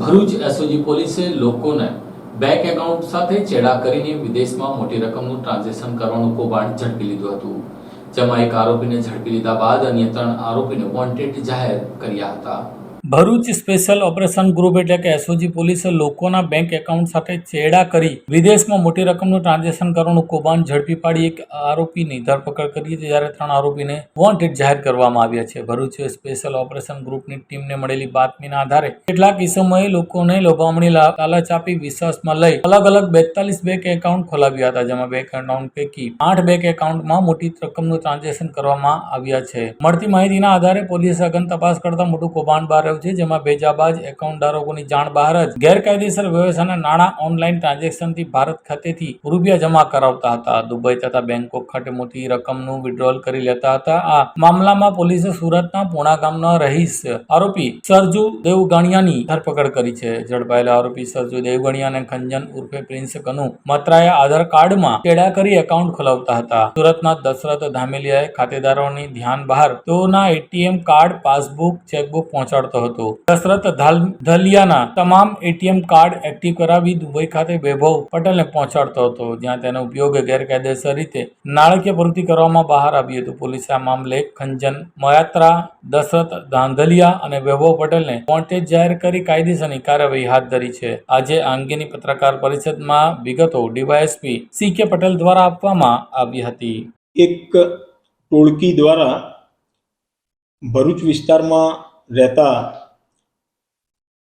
Bharuch SOG પોલીસે લોકોને bank account સાથે ચેડા કરીને વિદેશમાં મોટી રકમનું ટ્રાન્ઝેક્શન કરવાનું કૌભાંડ ઝડપી લીધું હતું. જેમાં એક આરોપીને ઝડપી લીધા બાદ અન્ય ત્રણ આરોપીને વોન્ટેડ જાહેર કર્યા હતા. ભરૂચ સ્પેશિયલ ઓપરેશન ગ્રુપ એટલે કે એસઓજી પોલીસે લોકોના બેંક એકાઉન્ટ સાથે ચેડા કરી વિદેશમાં મોટી રકમનું ટ્રાન્ઝેક્શન કરવાનું કૌભાંડ ઝડપી પાડી એક આરોપીની ધરપકડ કરી હતી જ્યારે ત્રણ આરોપીને વોન્ટેડ જાહેર કરવામાં આવ્યા છે. ભરૂચ સ્પેશિયલ ઓપરેશન ગ્રુપની ટીમને મળેલી બાતમીના આધારે કેટલાક ઇસમોએ લોકોને લોભામણી લાલચ આપી વિશ્વાસમાં લઈ અલગ અલગ બેતાલીસ બેંક એકાઉન્ટ ખોલાવ્યા હતા, જેમાં બેંક એકાઉન્ટ પૈકી આઠ બેંક એકાઉન્ટમાં મોટી રકમનું ટ્રાન્ઝેક્શન કરવામાં આવ્યા છે. મળતી માહિતીના આધારે પોલીસે અગન તપાસ કરતા મોટું કૌભાંડ બહાર આવ્યું છે, જેમાં બેજાબાજ એકાઉન્ટ ધારકોની જાણ બહાર જ ગેરકાયદેસર વ્યવસાયના નાણાં ઓનલાઈન ટ્રાન્ઝેક્શનથી ભારત ખાતેથી રૂપિયા જમા કરાવતા હતા. દુબઈ તથા બેંકોક ખાતે મોટી રકમનું વિડ્રોલ કરી લેતા હતા. આ મામલામાં પોલીસે સુરતના પૂણા ગામના રહીશ આરોપી સરજુ દેવગણિયાની ધરપકડ કરી છે. ઝડપાયેલા આરોપી સરજુ દેવગણિયાને ખંજન ઉર્ફે પ્રિન્સ કનુ મત્રાએ આધાર કાર્ડમાં ચેડા કરી એકાઉન્ટ ખોલાવતા હતા. સુરતના દશરથ ધામેલિયાએ ખાતેદારોની ધ્યાન બહાર તેઓના એટીએમ કાર્ડ, પાસબુક, ચેકબુક પહોંચાડતો હતો. કસરત ધલિયાના તમામ એટીએમ કાર્ડ એક્ટિવ કરાવી દુબઈ ખાતે વૈભવ પટેલને પહોંચાડતો હતો, જ્યાં તેનો ઉપયોગ ગેરકાયદેસર રીતે નાણાકીય પ્રવૃત્તિ કરવામાં બહાર આવ્યું હતું. પોલીસે આ મામલે ખંજન મયાત્રા, દશરથ ધાંધલિયા અને વૈભવ પટેલને વોન્ટેજ જાહેર કરી કાયદેસરની કાર્યવાહી હાથ ધરી છે. આજે આ અંગેની પત્રકાર પરિષદમાં વિગતો ડીવાયએસપી સી કે પટેલ દ્વારા આપવામાં આવી હતી. એક ટોળકી દ્વારા ભરૂચ વિસ્તારમાં રહેતા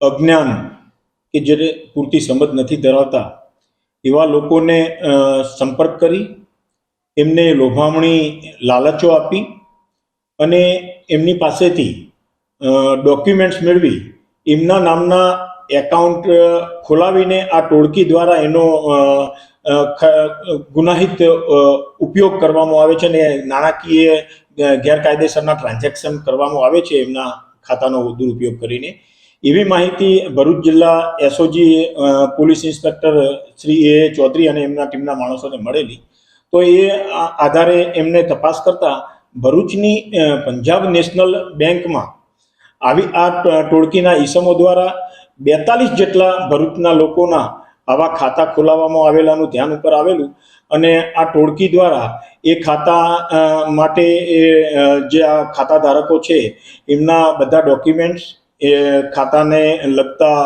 અજ્ઞાન કે જેને પૂરતી સમજ નથી ધરાવતા, એવા લોકોને સંપર્ક કરી, એમને લોભામણી લાલચો આપી અને એમની પાસેથી ડોક્યુમેન્ટ્સ મેળવી, એમના નામના એકાઉન્ટ ખોલાવીને આ ટોળકી દ્વારા એનો ગુનાહિત ઉપયોગ કરવામાં આવે છે અને નાણાકીય ગેરકાયદેસરના ટ્રાન્ઝેક્શન કરવામાં આવે છે એમના ખાતાનો દુરુપયોગ કરીને. એવી માહિતી ભરૂચ જિલ્લા SOG police inspector Shri A Chaudhari અને એમના ટીમના માણસોને મળેલી. તો એ આધારે એમને તપાસ કરતા ભરૂચની પંજાબ નેશનલ બેંકમાં આવી આ ટોળકીના ઈસમો દ્વારા બેતાલીસ જેટલા ભરૂચના લોકોના આવા ખાતા ખોલાવવામાં આવેલાનું ધ્યાન ઉપર આવેલું અને આ ટોળકી દ્વારા એ ખાતા માટે એ જે આ ખાતા ધારકો છે, એમના બધા ડોક્યુમેન્ટ્સ, એ ખાતાને લગતા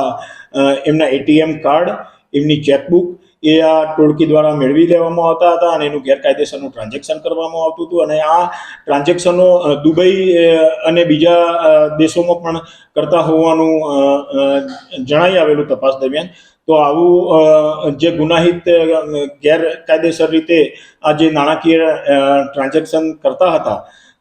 એમના એટીએમ કાર્ડ, એમની ચેકબુક, એ આ ટોળકી દ્વારા મેળવી લેવામાં આવતા હતા અને એનું ગેરકાયદેસરનું ટ્રાન્ઝેક્શન કરવામાં આવતું હતું. અને આ ટ્રાન્ઝેક્શનો દુબઈ અને બીજા દેશોમાં પણ કરતા હોવાનું જણાઈ આવેલું તપાસ દરમિયાન. તો આવું જે ગુનાહિત ગેરકાયદેસર રીતે આ જે નાણાકીય ટ્રાન્ઝેક્શન કરતા હતા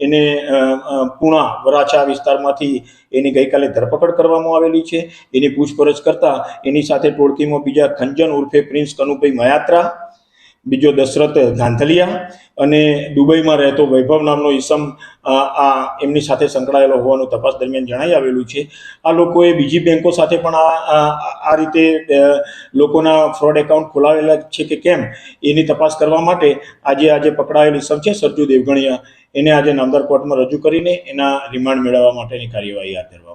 એને પૂણા વરાછા વિસ્તારમાંથી એની ગઈકાલે ધરપકડ કરવામાં આવેલી છે. એની પૂછપરછ કરતાં એની સાથે ટોળકીમાં બીજા ખંજન ઉર્ફે પ્રિન્સ કનુભાઈ મયાત્રા બીજો દશરથ ગાંધલિયા અને દુબઈમાં રહેતો વૈભવ નામનો ઈસમ આ એમની સાથે સંકળાયેલો હોવાનું તપાસ દરમિયાન જણાઈ આવેલું છે. આ લોકોએ બીજી બેંકો સાથે પણ આ, આ- રીતે લોકોના ફ્રોડ એકાઉન્ટ ખોલાવેલા છે કે કેમ એની તપાસ કરવા માટે આજે આજે પકડાયેલ ઈસમ છે સરજુ દેવગણિયા. એને આજે નામદાર કોર્ટમાં રજૂ કરીને એના રિમાન્ડ મેળવવા માટેની કાર્યવાહી હાથ ધરવામાં